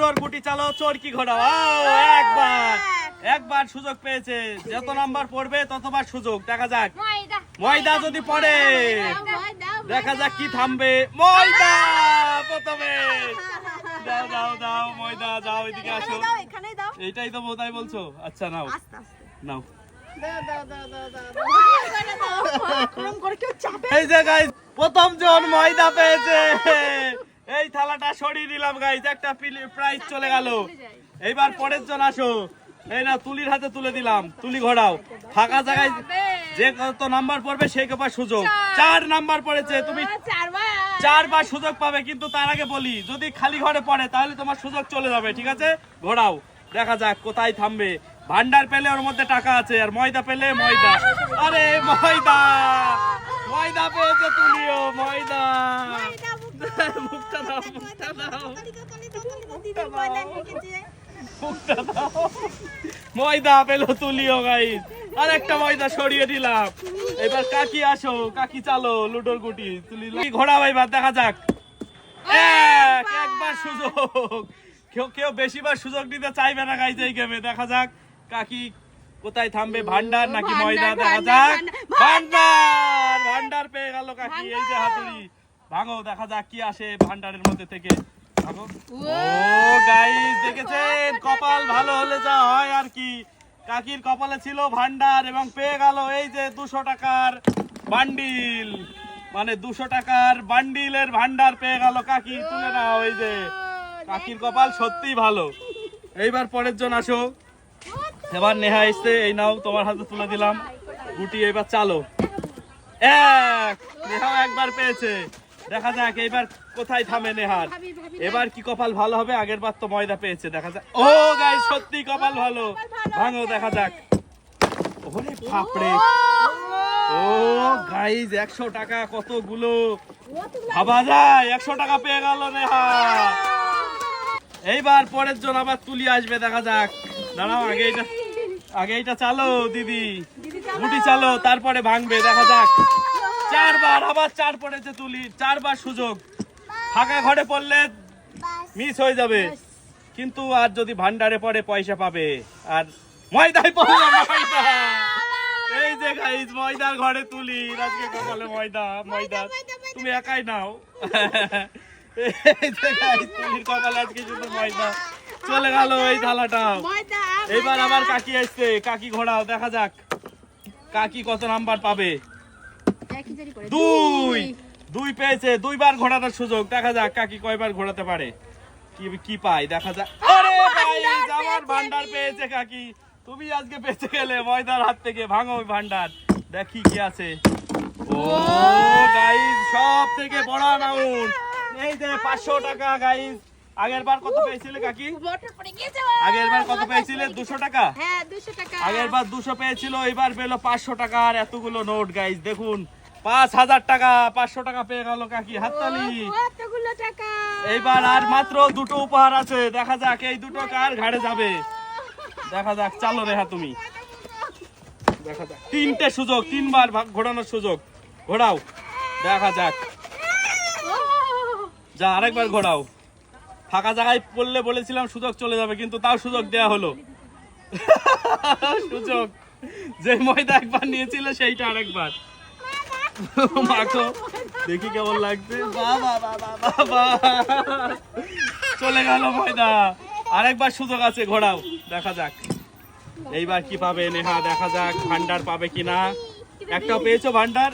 লুডোর গুটি চালো চরকি ঘোড়াও একবার একবার সুযোগ পেয়েছে। যত নাম্বার পড়বে ততবার সুযোগ। দেখা যাক। ময়দা। ময়দা যদি পড়ে দেখা যাক কি থামবে। ময়দা প্রথমে। দাও দাও দাও ময়দা যাও এদিকে আসো। দাও এখানেই দাও। এইটাই তো বোধহয় বলছো? আচ্ছা নাও। আস্তে আস্তে। নাও। দাও দাও দাও দাও দাও। দাও এরকম করে কেউ চাপে? এই যে গাইস প্রথম জন ময়দা পেয়েছে। এই থালাটা সরিয়ে দিলাম গাইস একটা প্রাইজ চলে গেল। এইবার পরের জন আসো। এই না তুলির হাতে তুলে দিলাম। তুলি ঘোরাও। ফাঁকা জায়গায় যে কত নাম্বার পড়বে সেই কবার সুযোগ। চার। নাম্বার পড়েছে। তুমি চারবার। চারবার সুযোগ পাবে কিন্তু তার আগে বলি যদি খালি ঘরে পড়ে তাহলে তোমার সুযোগ চলে যাবে ঠিক আছে? ঘোরাও। দেখা যাক কোথায় থামবে। ভান্ডার পেলে ওর মধ্যে টাকা আছে আর ময়দা পেলে ময়দা। আরে ময়দা! ময়দা পেয়েছে তুলিও ময়দা ময়দা পেল তুলিও গাই আর একটা ময়দা সরিয়ে দিলাম এবার কাকি আসো কাকি চালো লুডোর গুটি তুলি ঘোড়া এবার দেখা যাক এক একবার সুযোগ কেউ কেউ বেশিবার সুযোগ দিতে চাইবে না গাইছে এই গেমে দেখা যাক কাকি কোথায় থামবে ভান্ডার নাকি ময়দা দেখা যাক ভান্ডার ভান্ডার পেয়ে গেল কাকি এই যে হাতুড়ি ভাঙো দেখা যাক কি আসে ভান্ডারের মধ্যে থেকে। ভাঙো। ও গাইস দেখেছেন? কপাল ভালো হলে যা হয় আর কি। কাকির কপালে ছিল ভান্ডার এবং পেয়ে গেল এই যে দুশো টাকার বান্ডিল। মানে দুশো টাকার বান্ডিলের ভান্ডার পেয়ে গেল কাকি তুলে নাও এই যে। কাকির কপাল সত্যিই ভালো। এইবার পরের জন আসো। এবার নেহা এসছে এই নাও তোমার হাতে তুলে দিলাম। গুটি এবার চালো। এক! নেহাও একবার পেয়েছে। দেখা যাক এবার কোথায় থামে নেহার। এবার কি কপাল ভালো হবে? আগের বার তো ময়দা পেয়েছে দেখা যাক। ও গাই সত্যি কপাল ভালো। ভাঙো দেখা যাক। ওরে বাপরে। ও গাইজ একশো টাকা কতগুলো? ভাবা যায় একশো টাকা পেয়ে গেল নেহা। এইবার পরের জন আবার তুলি আসবে দেখা যাক। দাঁড়াও আগে এটা আগে এটা চালো দিদি। গুটি চালো তারপরে ভাঙবে দেখা যাক। চারবার আবার চার পড়েছে তুলি চারবার সুযোগ। ফাঁকা ঘরে পড়লে মিস হয়ে যাবে। কিন্তু আর যদি ভান্ডারে পড়ে পয়সা পাবে। আর ময়দায় পড়ল ময়দা। এই যে গাইজ ময়দার ঘরে তুলি। আজকে কপালে ময়দা ময়দা। তুমি একাই নাও। এই যে গাইজ তুলির কপালে আজকে শুধু ময়দা। চলে গেল এই থালাটা এইবার আবার কাকি আসছে। কাকি ঘোড়াও দেখা যাক। কাকি কত নাম্বার পাবে। দুই। দুই। পেয়েছে দুইবার ঘোরানোর সুযোগ। দেখা যাক কাকি কয়বার ঘোরাতে পারে। কি কি পাই দেখা যাক। আরে ভাই আমার ভান্ডার পেয়েছে কাকি। তুমি আজকে বেঁচে গেলে ময়দার হাত থেকে ভাঙো ওই ভান্ডার। দেখি কি আছে। ও গাইস সব থেকে বড় অ্যামাউন্ট এই যে পাঁচশো টাকা গাইস আগের বার কত পেয়েছিলে কাকি? আগের বার কত পেয়েছিলে? দুশো টাকা? হ্যাঁ দুশো টাকা। আগের বার দুশো পেয়েছিল এবার পেল পাঁচশো টাকার এতগুলো নোট গাইস দেখুন। পাঁচ হাজার টাকা পাঁচশো টাকা পেয়ে গেল কাকি হাততালি। এইবার আর মাত্র দুটো উপহার আছে। দেখা যাক এই দুটো কার ঘাড়ে যাবে। দেখা যাক চালো রেহা তুমি। দেখা যাক। তিনটে সুযোগ তিনবার ঘোরানোর সুযোগ। ঘোরাও। দেখা যাক। যা আরেকবার ঘোরাও। ফাঁকা জায়গায় পড়লে বলেছিলাম সুযোগ চলে যাবে কিন্তু তাও সুযোগ দেয়া হলো। সুযোগ। যে ময়দা একবার নিয়েছিল সেইটা আরেকবার। মাখো। দেখি কেমন লাগছে। বাবা চলে গেল ময়দা। আরেকবার সুযোগ আছে ঘোরাও। দেখা যাক। এইবার কি পাবে নেহা দেখা যাক ভান্ডার পাবে কিনা। একটা পেয়েছ ভান্ডার?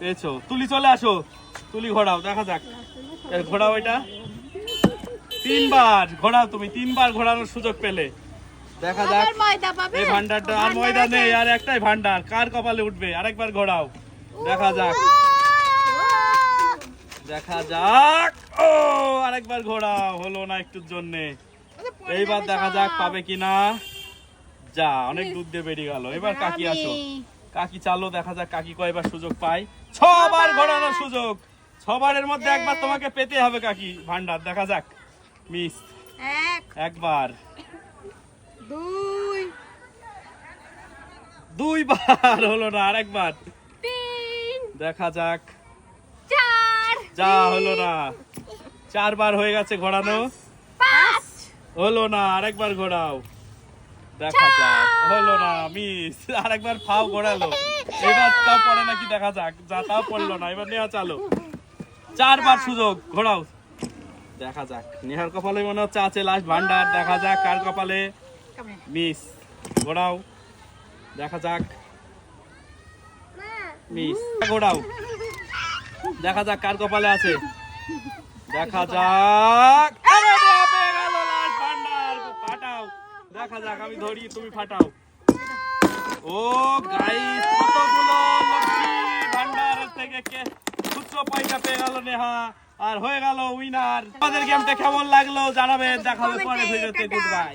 পেয়েছ। তুলি চলে আসো। তুলি ঘোরাও দেখা যাক। ঘোরাও এটা। তিনবার ঘোরাও তুমি তিনবার ঘোরানোর সুযোগ পেলে। দেখা যাক। এই ভান্ডারটা আর ময়দা নেই আর একটাই ভান্ডার। কার কপালে উঠবে? আরেকবার ঘোরাও। দেখা যাক। দেখা যাক। ও আরেকবার ঘোরাও হলো না একটুর জন্য। এইবার দেখা যাক পাবে কিনা। যা অনেক দুধ দিয়ে বেরিয়ে গেল। এবার কাকি আসো। কাকি চালো দেখা যাক কাকি কয়বার সুযোগ পায়। ছবার। ঘোরানোর সুযোগ। ছবারের মধ্যে একবার তোমাকে পেতে হবে কাকি। ভান্ডার দেখা যাক। মিস। এক। একবার। দুই। দুইবার হলো না আরেকবার। দেখা যাক। চার। যা হলো না। চারবার হয়ে গেছে ঘোরানো। হলো না আরেকবার ঘোরাও। দেখা যাক হলো না মিস। আরেকবার ফাও ঘোরালো। এবার তাও পড়ে নাকি দেখা যাক। যা তাও পড়ল না এবার নেওয়া চালো। চারবার সুযোগ ঘোরাও। দেখা যাক নেহার কপালে মনে হচ্ছে আছে লাস্ট ভান্ডার দেখা যাক কার কপালে। মিস ঘোরাও। দেখা যাক। মিস দেখা যাক কার কপালে আছে। দেখা যাক। ফাটাও। দেখা যাক আমি ধরি তুমি ফাটাও। ও গাইস কতগুলো লক্ষ্মী ভান্ডার থেকে কে খুচরো পয়সা পেয়ে গেল নেহা। আর হয়ে গেল উইনার আমাদের গেমটা কেমন লাগল জানাবে দেখাবে পরে ভিডিওতে গুড বাই